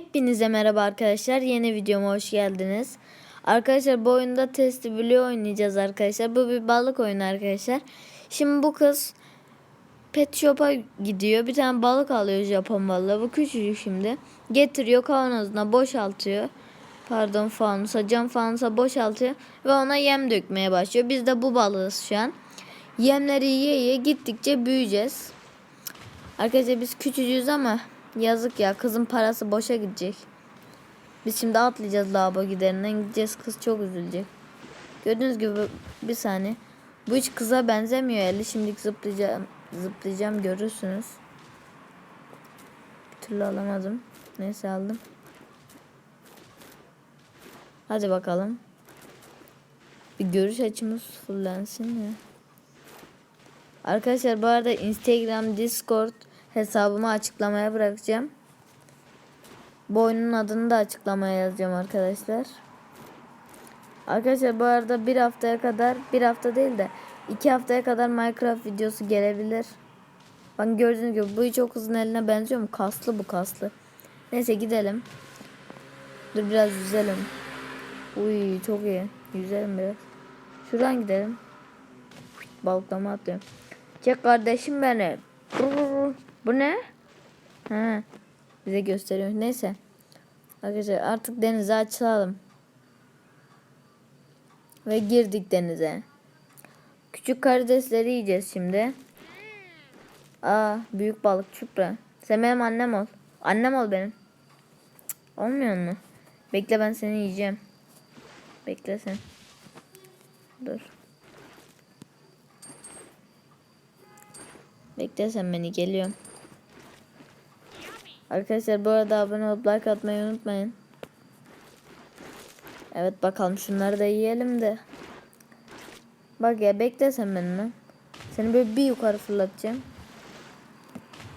Hepinize merhaba arkadaşlar. Yeni videoma hoş geldiniz. Arkadaşlar bu oyunda testi blue oynayacağız arkadaşlar. Bu bir balık oyunu arkadaşlar. Şimdi bu kız pet shop'a gidiyor. Bir tane balık alıyor Japon balığı. Bu küçücük şimdi. Getiriyor kavanozuna boşaltıyor. Pardon fanusa cam fanusa boşaltıyor. Ve ona yem dökmeye başlıyor. Biz de bu balığız şu an. Yemleri yiye yiye gittikçe büyüyeceğiz. Arkadaşlar biz küçücüğüz ama yazık ya kızın parası boşa gidecek. Biz şimdi atlayacağız lavabo giderinden gideceğiz kız çok üzülecek. Gördüğünüz gibi bir saniye. Bu hiç kıza benzemiyor eli. Şimdi zıplayacağım. Zıplayacağım görürsünüz. Bir türlü alamadım. Neyse aldım. Hadi bakalım. Bir görüş açımız fullensin ya. Arkadaşlar bu arada Instagram, Discord hesabımı açıklamaya bırakacağım. Bu oyunun adını da açıklamaya yazacağım arkadaşlar. Arkadaşlar bu arada bir haftaya kadar bir hafta değil de iki haftaya kadar Minecraft videosu gelebilir. Bakın gördüğünüz gibi bu çok kızın eline benziyor mu? Kaslı bu kaslı. Neyse gidelim. Dur biraz yüzelim. Uy çok iyi. Yüzelim biraz. Şuradan gidelim. Balıklama atlıyorum. Çek kardeşim beni. Bu ne? Ha. Bize gösteriyor. Neyse. Arkadaşlar artık denize açılalım. Ve girdik denize. Küçük karidesleri yiyeceğiz şimdi. Aa büyük balık çupra. Sen benim annem ol. Annem ol benim. Olmuyor mu? Bekle ben seni yiyeceğim. Bekle sen. Dur. Bekle sen beni geliyorum. Arkadaşlar bu arada abone olup like atmayı unutmayın. Evet bakalım şunları da yiyelim de. Bak ya bekle sen benimle. Seni böyle bir yukarı fırlatacağım.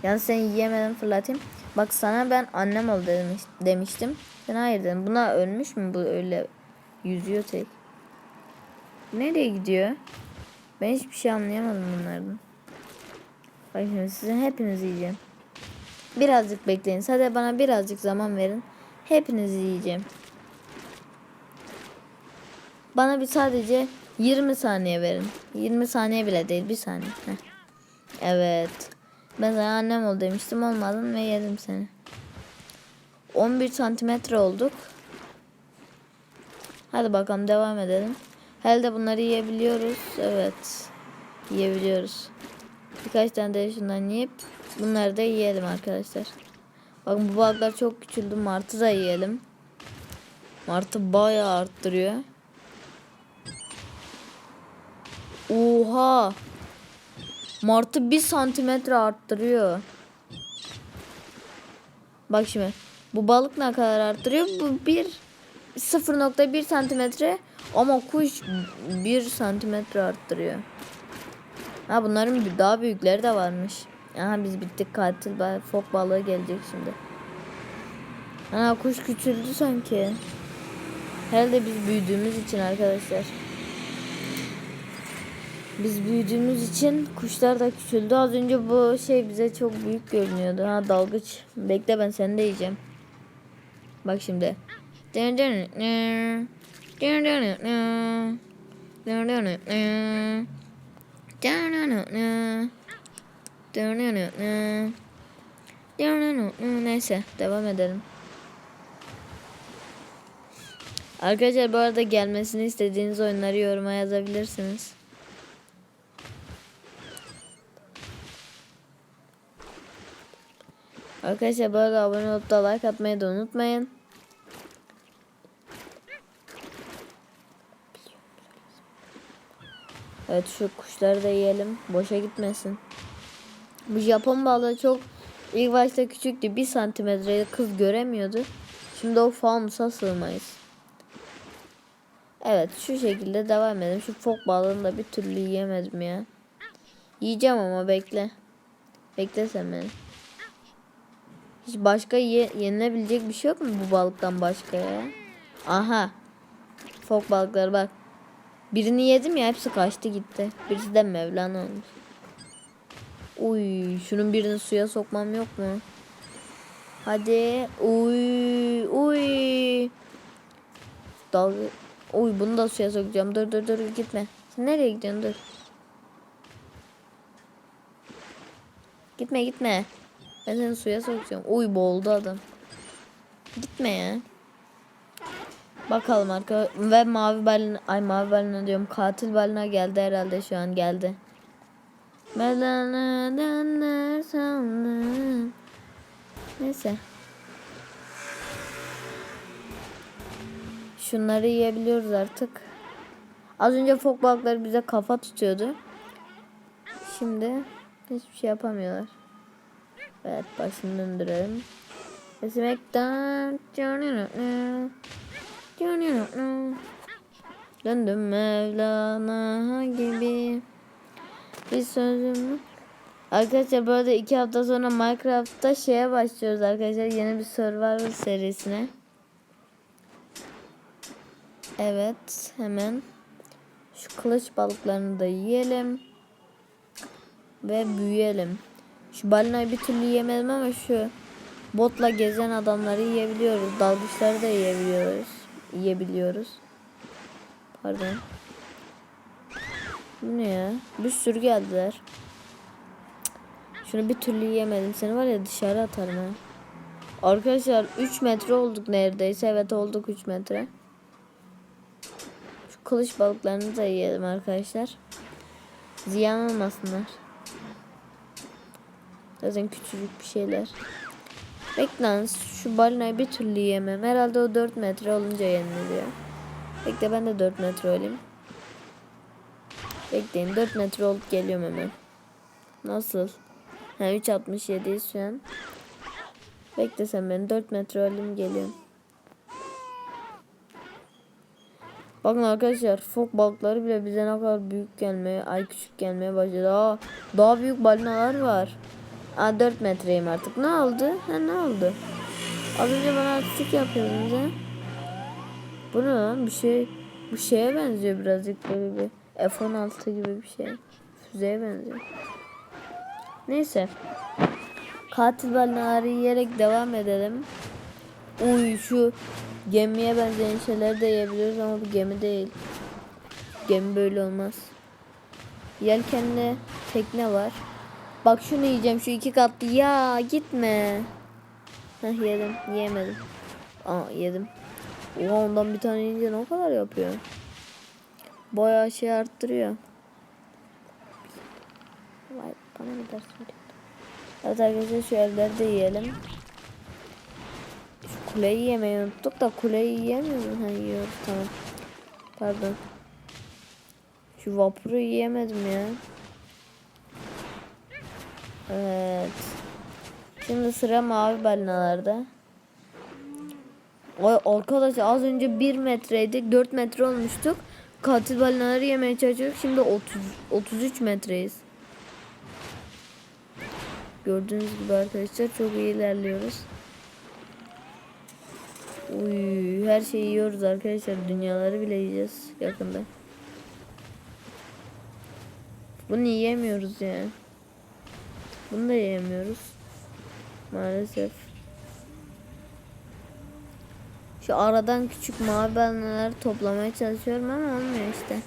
Yani seni yiyemeden fırlatayım. Bak sana ben annem ol demiş, demiştim. Sen hayır dedim. Buna ölmüş mü bu öyle yüzüyor tek. Nereye gidiyor? Ben hiçbir şey anlayamadım bunlardan. Bak şimdi sizin hepinizi yiyeceğim. Birazcık bekleyin. Sadece bana birazcık zaman verin. Hepinizi yiyeceğim. Bana bir sadece 20 saniye verin. 20 saniye bile değil. Bir saniye. Heh. Evet. Ben sana annem ol demiştim. Olmadın ve yedim seni. 11 santimetre olduk. Hadi bakalım devam edelim. Herhalde bunları yiyebiliyoruz. Evet. Yiyebiliyoruz. Birkaç tane de şundan yiyip bunları da yiyelim arkadaşlar. Bakın bu balıklar çok küçüldü. Martı da yiyelim. Martı bayağı arttırıyor. Oha. Martı bir santimetre arttırıyor. Bak şimdi. Bu balık ne kadar arttırıyor? Bu bir 0.1 santimetre ama kuş 1 santimetre arttırıyor. Ha bunların daha büyükleri de varmış. Aha biz bittik katil fok balığı gelecek şimdi. Ana kuş küçüldü sanki. Herhalde biz büyüdüğümüz için arkadaşlar. Biz büyüdüğümüz için kuşlar da küçüldü. Az önce bu şey bize çok büyük görünüyordu. Ha dalgıç. Bekle ben seni de yiyeceğim. Bak şimdi. Neyse devam edelim. Arkadaşlar bu arada gelmesini istediğiniz oyunları yoruma yazabilirsiniz. Arkadaşlar bu arada abone olup da like atmayı da unutmayın. Evet şu kuşları da yiyelim. Boşa gitmesin. Bu Japon balığı çok ilk başta küçüktü. Bir santimetreydi kız göremiyordu. Şimdi o fanusa sığmayız. Evet şu şekilde devam edelim. Şu fok balığını da bir türlü yiyemedim ya. Yiyeceğim ama bekle. Bekle sen beni. Hiç başka ye yenilebilecek bir şey yok mu bu balıktan başka ya? Aha. Fok balıkları bak. Birini yedim ya hepsi kaçtı gitti. Birisi de Mevlana olmuş. Uy şunun birini suya sokmam yok mu? Hadi. Uy. Uy. Dalga. Uy bunu da suya sokacağım. Dur dur dur gitme. Sen nereye gidiyorsun dur. Gitme gitme. Ben seni suya sokacağım. Uy boğuldu adam. Gitme ya. Bakalım arka ve mavi balina ay mavi balina diyorum katil balina geldi herhalde şu an geldi. Balina döner. Neyse. Şunları yiyebiliyoruz artık. Az önce fok balıkları bize kafa tutuyordu. Şimdi hiçbir şey yapamıyorlar. Evet başını döndürelim. Esmekten Döndüm Mevlana gibi Bir sözüm Arkadaşlar böyle iki hafta sonra Minecraft'ta şeye başlıyoruz arkadaşlar yeni bir Survivor serisine. Evet hemen şu kılıç balıklarını da yiyelim ve büyüyelim. Şu balinayı bir türlü yemedim ama şu botla gezen adamları yiyebiliyoruz. Dalgıçları da yiyebiliyoruz. Yiyebiliyoruz. Pardon. Bu ne ya? Bir sürü geldiler. Şunu bir türlü yiyemedim. Seni var ya dışarı atarım ha. Arkadaşlar 3 metre olduk neredeyse. Evet olduk 3 metre. Şu kılıç balıklarını da yiyelim arkadaşlar. Ziyan olmasınlar. Zaten küçücük bir şeyler. Bekle şu balinayı bir türlü yemem. Herhalde o 4 metre olunca yeniliyor. Bekle ben de 4 metre olayım. Bekleyin 4 metre olup geliyorum hemen. Nasıl? Ha 3.67 şu an. Bekle sen ben 4 metre olayım geliyorum. Bakın arkadaşlar fok balıkları bile bize ne kadar büyük gelmeye, ay küçük gelmeye başladı. Aa, daha büyük balinalar var. Aa 4 metreyim artık. Ne oldu? Ha ne oldu? Az önce bana artistik yapıyordunuz ha. Bu ne? Bir şey bu şeye benziyor birazcık böyle bir F-16 gibi bir şey. Füzeye benziyor. Neyse. Katil balinaları yiyerek devam edelim. Uy şu gemiye benzeyen şeyleri de yiyebiliyoruz ama bu gemi değil. Gemi böyle olmaz. Yelkenli tekne var. Bak şunu yiyeceğim şu iki katlı. Ya gitme. Heh yedim. Yiyemedim. Aa yedim. Oha ondan bir tane yiyince ne kadar yapıyor. Bayağı şey arttırıyor. Vay bana ne dersin? Evet arkadaşlar şu evleri de yiyelim. Şu kuleyi yemeyi unuttuk da kuleyi yiyemiyoruz. Ha yiyoruz tamam. Pardon. Şu vapuru yiyemedim ya. Evet. Şimdi sıra mavi balinalarda. Ay arkadaşlar az önce 1 metreydik 4 metre olmuştuk. Katil balinaları yemeye çalışıyorduk. Şimdi 30 33 metreyiz. Gördüğünüz gibi arkadaşlar çok iyi ilerliyoruz. Uy, her şeyi yiyoruz arkadaşlar. Dünyaları bile yiyeceğiz yakında. Bunu yiyemiyoruz yani. Bunu da yiyemiyoruz. Maalesef. Şu aradan küçük mavi balinaları toplamaya çalışıyorum ama olmuyor işte.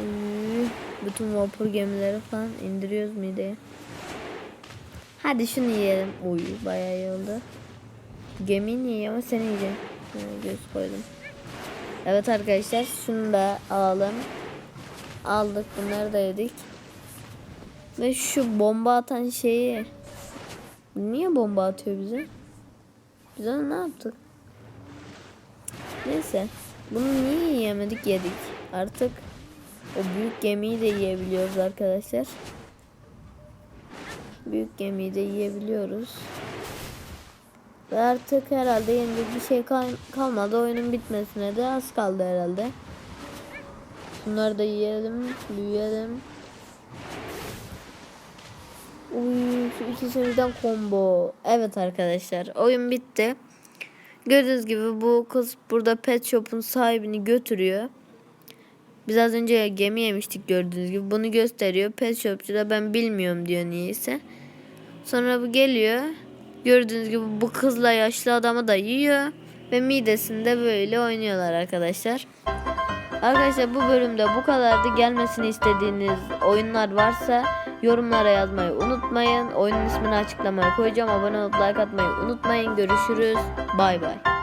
Uy, bütün vapur gemileri falan indiriyoruz mideye. Hadi şunu yiyelim. Uy bayağı iyi oldu. Gemiyi niye ama seni yiyeceğim. Göz koydum. Evet arkadaşlar şunu da alalım. Aldık bunları da yedik. Ve şu bomba atan şeyi niye bomba atıyor bize? Biz ona ne yaptık? Neyse. Bunu niye yiyemedik yedik. Artık o büyük gemiyi de yiyebiliyoruz arkadaşlar. Büyük gemiyi de yiyebiliyoruz. Ve artık herhalde yenecek bir şey kal kalmadı. Oyunun bitmesine de az kaldı herhalde. Bunları da yiyelim, büyüyelim. Uy, şu ikisi combo. Evet arkadaşlar, oyun bitti. Gördüğünüz gibi bu kız burada pet shop'un sahibini götürüyor. Biz az önce gemi yemiştik gördüğünüz gibi. Bunu gösteriyor. Pet shopçu da ben bilmiyorum diyor niyeyse. Sonra bu geliyor. Gördüğünüz gibi bu kızla yaşlı adamı da yiyor. Ve midesinde böyle oynuyorlar arkadaşlar. Arkadaşlar bu bölümde bu kadardı. Gelmesini istediğiniz oyunlar varsa yorumlara yazmayı unutmayın. Oyunun ismini açıklamaya koyacağım. Abone olup like atmayı unutmayın. Görüşürüz. Bay bay.